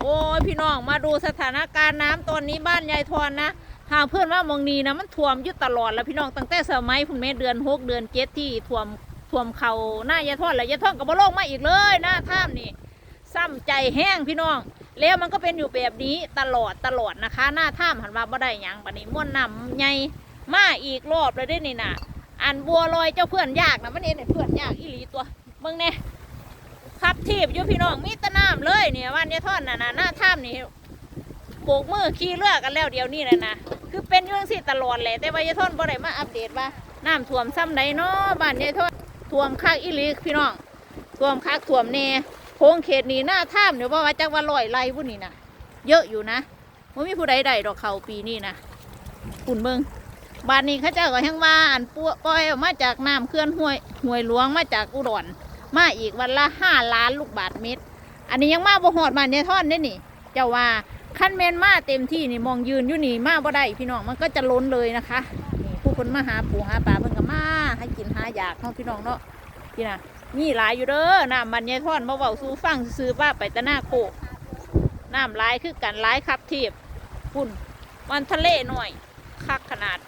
โอ้ยพี่น้องมาดูสถานการณ์น้ำตอนนี้บ้านยายทอนนะหาเพื่อนว่ามองนีนะมันท่วมอยู่ตลอดแล้วพี่น้องตั้งแต่สมัยพุ่นแม่เดือนหกเดือนเจ็ดที่ท่วมท่วมเขาหน้ายายทอนแล้วยายทอนก็บ่ลงมาอีกเลยหน้าถ้ำนี่ซ้ำใจแห้งพี่น้อง แล้วมันก็เป็นอยู่แบบนี้ตลอดตลอดนะคะ หน้าถ้ำหันว่าบ่ได้ยังบัดนี้ม่วนน้ำใหญ่มาอีกรอบเลยได้นี่น่ะอันบัวลอยเจ้าเพื่อนยากนะมันเองเนี่ยเพื่อนยากอีหลีตัวเบิ่งเนี่ยขับทีบอยู่พี่น้องมีตะ เนี่ยวันยายทอนน่ะนะหน้าถ้ำนี่โบกมือขี่เรือกันแล้วเดี๋ยวนี้เลยนะคือเป็นอยุ่จั่งสิตลอดแหละแต่ว่ายายทอนบ่ได้มาอัปเดตว่าน้ำท่วมซ้ำใดเนาะบ้านยายทอนท่วมคักอีหลีพี่น้องท่วมคักท่วมแน่โค้งเขตนี้หน้าถ้ำเนี่ยวว่าจักว่าลอยไรพุ่นนี่นะเยอะอยู่นะไม่มีผู้ใดใดดอกเขาปีนี้นะคุณเบิ่งบ้านนี้เขาเจ้าก็แห้งว่าอันปัวปล่อยมาจากน้ำเคลื่อนห้วยห้วยหลวงมาจากอุดรมาอีกวันละห้าล้านลูกบาทเมตร อันนี้ยังมาบ่หอดบ้านยายท่อนเด้นี่ เจ้าว่าขั้นแมนมาเต็มที่นี่มองยืนอยู่นี่มาบ่ได้พี่น้องมันก็จะล้นเลยนะคะนี่ผู้คนมาหาปูหาปลาเพิ่นก็มาให้กินหาอยากเนาพี่น้องเนาะพี่น่ะมีหลายอยู่เด้อน้ำบ้านยายท่อนมาเว้าสู่ฟังซื้อว่าไปตะหน้าโคกน้ำลายคือกันลายครับเทียบปุ่นวันทะเลหน่อยคักขนาด